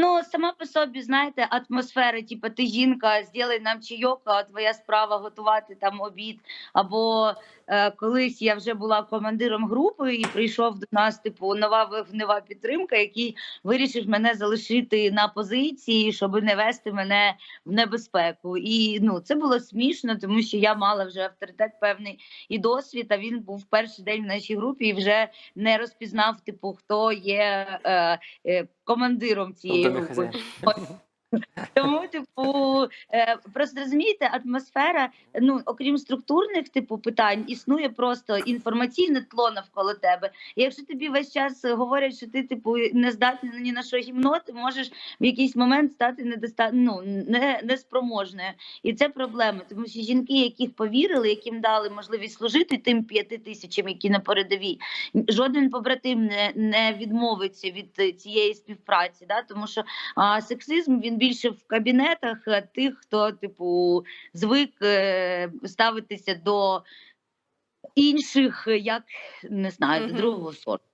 Ну, сама по собі, знаєте, атмосфера, типу, ти жінка, зробай нам чайок, а твоя справа готувати там обід. Або е, колись я вже була командиром групи і прийшов до нас, типу, нова вогнева підтримка, який вирішив мене залишити на позиції, щоб не вести мене в небезпеку. І ну, це було смішно, тому що я мала вже авторитет певний і досвід. А він був перший день в нашій групі і вже не розпізнав, типу, хто є е, е, командиром цієї групи. Тому, типу, е, просто розумієте, атмосфера, ну окрім структурних типу питань, існує просто інформаційне тло навколо тебе. І якщо тобі весь час говорять, що ти типу не здатний ні на що гімно, ти можеш в якийсь момент стати недоста... ну, не, неспроможною. І це проблема, тому що жінки, яких повірили, яким дали можливість служити тим п'яти тисячам, які на передовій, жоден побратим не, не відмовиться від цієї співпраці, да? тому що а сексизм він більше в кабінетах тих, хто типу звик е, ставитися до інших, як не знаю, до другого сорту.